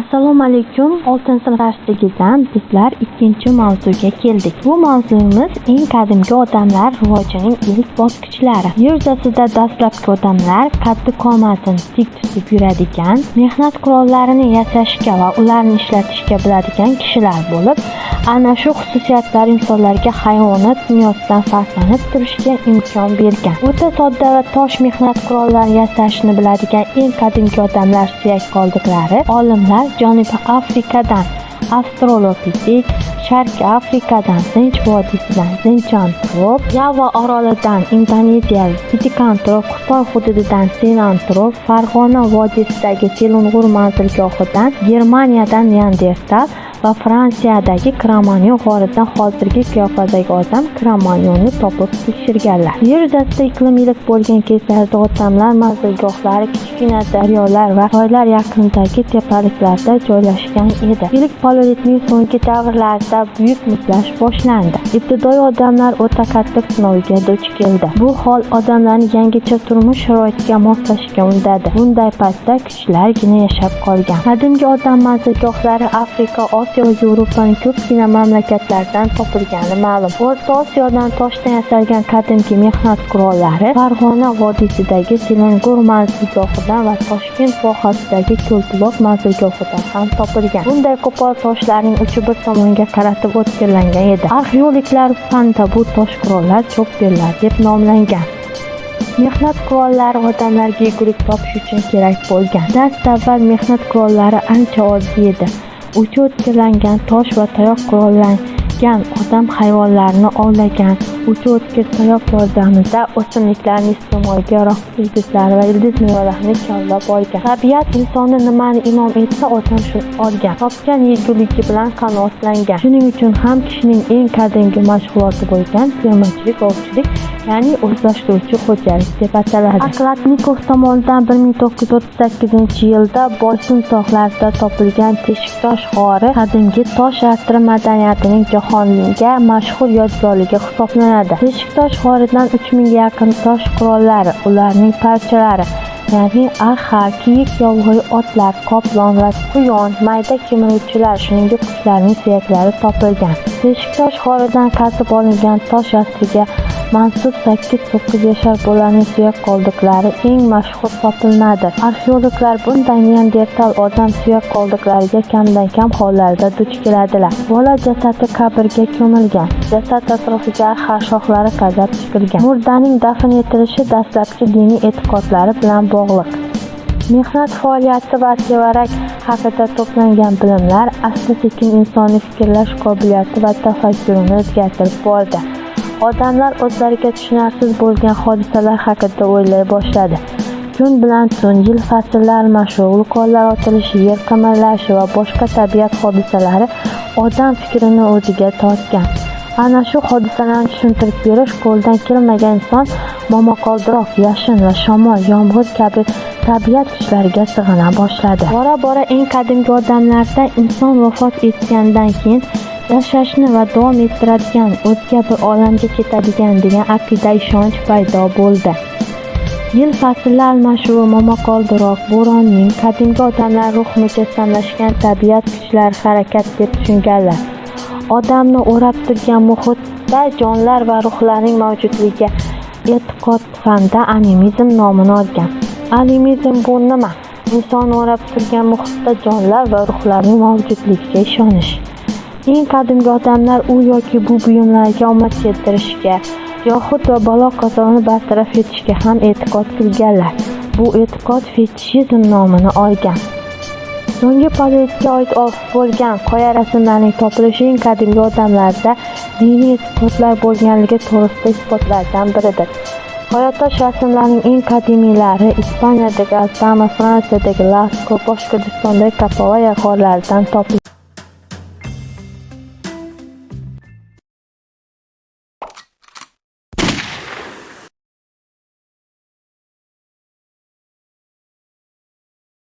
Assalomu alaykum. 6 darsligidan bizlar ikkinchi mavzuga keldik. Bu mavzuimiz eng qadimgi odamlar rivojining ilk bosqichlari. Yer yuzasida dastlabki odamlar qaddi qomatini tik tutib yuradigan, mehnat qurollarini yasashga va ularni ishlatishga biladigan kishilar bo'lib, ana shu xususiyatlar insonlarga hayvonot dunyosidan farqlanib turishga imkon bergan. O'ta sodda va tosh mehnat qurollarini yasashni biladigan eng qadimgi odamlar suyak qoldiqlari olimlar Janubiy Afrikadan Australopitek, Sharqiy Afrikadan Tinch vodiysidan Zinjantrop, Yava orolidan Indoneziyalik Pithecanthroп, Xitoy hududidan Sinantrop, Farg'ona vodiysidagi Selung'ur manzilgohidan Germaniyadan Neandertal va Fransiyadagi Kromanyon g'oridan hozirgi qiyofadagi odam Kromanyonni topib tekshirganlar. Yer yuzasida iqlim iliq bo'lgan kezlarda odamlar manzilgohlari kichkina daryolar va soylar yaqinidagi tepaliklarda joylashgan edi. Ilk paleolitning so'nggi davrlarida buyuk muzlash boshlandi. Ibtidoiy odamlar o'ta qattiq sinovga duch keldi. Bu hol odamlarni yangicha turmush sharoitiga moslashga undadi. Bunday paytda kuchlargina yashab qolgan. Qadimgi odam manzilgohlari Afrika, Osiyo va Yevropaning ko'pgina mamlakatlaridan topilgani ma'lum. O'rta Osiyodan toshdan yasalgan qadimgi mehnat qurollari Farg'ona vodiysidagi Selangor manzilgohidan va Toshkent vohasidagi Ko'lbuloq manzilgohidan ham topilgan. Bunday qo'pol toshlarning uchi bir tomonga qaratib o'tkirlangan edi. Arxeologlar fanda bu tosh qurollar cho'pbellar deb nomlangan. Mehnat qurollari odamlarga yegulik topish uchun kerak bo'lgan. Dastavval mehnat qurollari ancha oddiy edi. Uchi o'tkirlangan tosh va tayoq qurollangan odam hayvonlarni ovlagan. O'quvchi o'tkir tayoq yordamida o'simliklarni iste'molga yaroqsiz yulduzlar va ildiz mevalarini kavlab olgan. Tabiat insonni nimani inom etsa, odam shuni olgan. Topgan yeguligi bilan qanoatlangan. Shuning uchun ham kishining eng qadimgi mashg'uloti bo'lgan termachilik, ovchilik, ya'ni o'zlashtiruvchi xo'jalik deb ataladi. Aklatnikov tomonidan 1938-yilda Boysun tog'larida topilgan Teshiktosh g'ori qadimgi tosh asri madaniyatining jahonga mashhur yodgorligi hisoblanadi. Teshiktosh g'oridan 3000 ga yaqin tosh qurollari, ularning parchalari ya'ni aha kiyik, yovvoyi otlar, qoplon va quyon, mayda kemiruvchilar, shuningdek qushlarning suyaklari topilgan. Teshiktosh g'oridan qazib olingan tosh asriga mansub 8-9 yashar bolaning suyak qoldiqlari eng mashhur topilmadir Arxeologlar bunday neandertal odam suyak qoldiqlariga kamdan kam hollarda duch keladilar. Bola jasadi qabrga ko'milgan. Jasad atrofiga arxa shoxlari qazab chiqilgan. Murdaning dafn etilishi dastlabki diniy e'tiqodlari bilan bog'liq. Mehnat faoliyati va tevarak haqida to'plangan bilimlar asta-sekin insonning fikrlash qobiliyati va tafakkurini o'zgartirib bordi. Odamlar o'zlariga tushunarsiz bo'lgan hodisalar haqida o'ylay boshladi. Kun bilan tun, yil fasllar almashuvi, vulqonlar otilishi, yer qimirlashi va boshqa tabiat hodisalari odam fikrini o'ziga tortgan. Ana shu hodisalarni tushuntirib berish qo'ldan kelmagan inson momaqaldiroq, yashin va shamol, yomg'ir kabi tabiat kuchlariga sig'ina boshladi. Bora-bora eng qadimgi odamlarda inson vafot etgandan keyin yashashni va davom ettiradigan, o'zga bir olamga ketadigan degan aqida ishonch paydo bo'ldi. Yil fasllar almashuvi, momaqaldiroq, bo'ronning, qadimgi odamlar ruh mujassamlashgan tabiat kuchlari harakat deb tushunganlar. Odamni o'rab turgan muhitda jonlar va ruhlarning mavjudligiga e'tiqod fanda animizm nomini olgan. Animizm bu nima? Insonni o'rab turgan muhitda jonlar va ruhlarning mavjudligiga ishonish. Eng qadimgi odamlar u yoki bu buyumlarga omad keltirishga, yoxud va balo-qazoni bartaraf etishga ham e'tiqod qilganlar. Bu e'tiqod fetishizm nomini olgan. So'nggi paleolitga oid bo'lgan qoya rasmlarining topilishi eng qadimgi odamlarda diniy e'tiqodlar bo'lganligi to'g'risida isbotlardan biridir. Qoyatosh rasmlarining eng qadimiylari Ispaniyadagi Altama, Fransiyadagi Lasko, Boshqirdistondagi Kapavaya g'orlaridan topilgan.